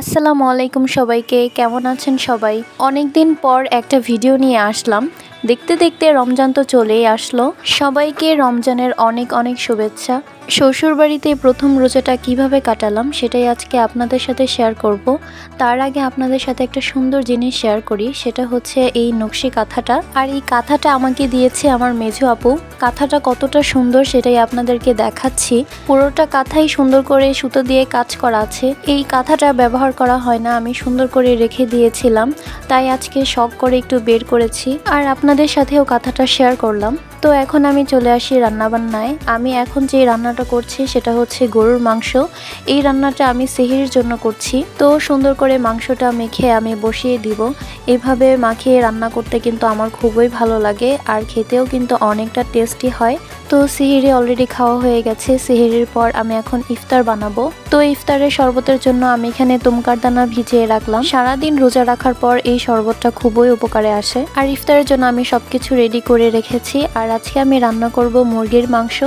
আসসালামু আলাইকুম সবাইকে, কেমন আছেন সবাই? অনেক দিন পর একটা ভিডিও নিয়ে আসলাম। দেখতে দেখতে রমজান তো চলেই আসলো। সবাইকে রমজানের অনেক অনেক শুভেচ্ছা। শ্বশুরবাড়িতে প্রথম রোজাটা কীভাবে কাটালাম সেটাই আজকে আপনাদের সাথে শেয়ার করব। তার আগে আপনাদের সাথে একটা সুন্দর জিনিস শেয়ার করি, সেটা হচ্ছে এই নকশি কাঁথাটা। আর এই কাঁথাটা আমাকে দিয়েছে আমার মেঝো আপু। কাঁথাটা কতটা সুন্দর সেটাই আপনাদেরকে দেখাচ্ছি। পুরোটা কাঁথাই সুন্দর করে সুতো দিয়ে কাজ করা আছে। এই কাঁথাটা ব্যবহার করা হয় না, আমি সুন্দর করে রেখে দিয়েছিলাম। তাই আজকে শখ করে একটু বের করেছি। আর আপনাদের সাথেও কাঁথাটা শেয়ার করলাম। তো এখন আমি চলে আসি রান্নাবান্নায়। আমি এখন যে রান্নাটা করছি সেটা হচ্ছে গরুর মাংস। এই রান্নাটা আমি সেহির জন্য করছি। তো সুন্দর করে মাংসটা মেখে আমি বসিয়ে দিব। এভাবে মাখিয়ে রান্না করতে কিন্তু আমার খুবই ভালো লাগে আর খেতেও কিন্তু অনেকটা টেস্টি হয়। তো সিহিরি অলরেডি খাওয়া হয়ে গেছে। সিহিরির পর আমি এখন ইফতার বানাবো। তো ইফতারের শরবতের জন্য আমি এখানে তুমকার দানা ভিজিয়ে রাখলাম। সারাদিন রোজা রাখার পর এই শরবতটা খুবই উপকারে আসে। আর ইফতারের জন্য আমি সবকিছু রেডি করে রেখেছি। আর আজকে আমি রান্না করব মুরগির মাংস।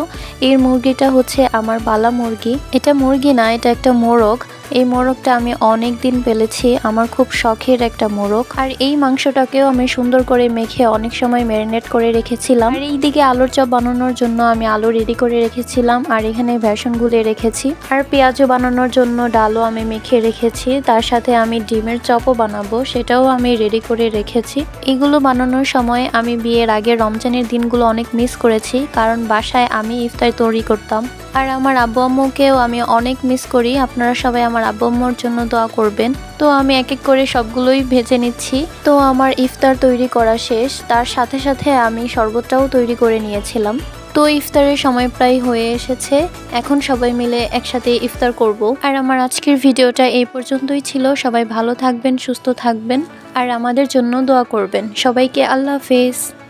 এর মুরগিটা হচ্ছে আমার বালা মুরগি। এটা মুরগি না, এটা একটা মোরগ। এই মোরগটা আমি অনেক দিন পেলেছি, আমার খুব শখের একটা মোরগ। আর এই মাংসটাকেও আমি সুন্দর করে মেখে অনেক সময় ম্যারিনেট করে রেখেছিলাম। আর এইদিকে আলুর চপ বানানোর জন্য আমি আলু রেডি করে রেখেছিলাম, আর এখানে ভ্যাসন গুলে রেখেছি। আর পেঁয়াজও বানানোর জন্য ডালও আমি মেখে রেখেছি, তার সাথে আমি ডিমের চপও বানাবো, সেটাও আমি রেডি করে রেখেছি। এগুলো বানানোর সময় আমি বিয়ের আগে রমজানের দিনগুলো অনেক মিস করেছি, কারণ বাসায় আমি ইফতার তৈরি করতাম। আর আমার আব্বু আম্মুকেও আমি অনেক মিস করি, আপনারা সবাই আমার আব্বু জন্য দোয়া করবেন। তো আমি এক এক করে সবগুলোই ভেজে নিচ্ছি। তো আমার ইফতার তৈরি করা শেষ। তার সাথে সাথে আমি শরবতটাও তৈরি করে নিয়েছিলাম। তো ইফতারের সময় প্রায় হয়ে এসেছে। এখন সবাই মিলে একসাথে ইফতার করব। আর আমার আজকের ভিডিওটা এই পর্যন্তই ছিল। সবাই ভালো থাকবেন, সুস্থ থাকবেন। আর আমাদের জন্য দোয়া করবেন। সবাইকে আল্লাহ হাফেজ।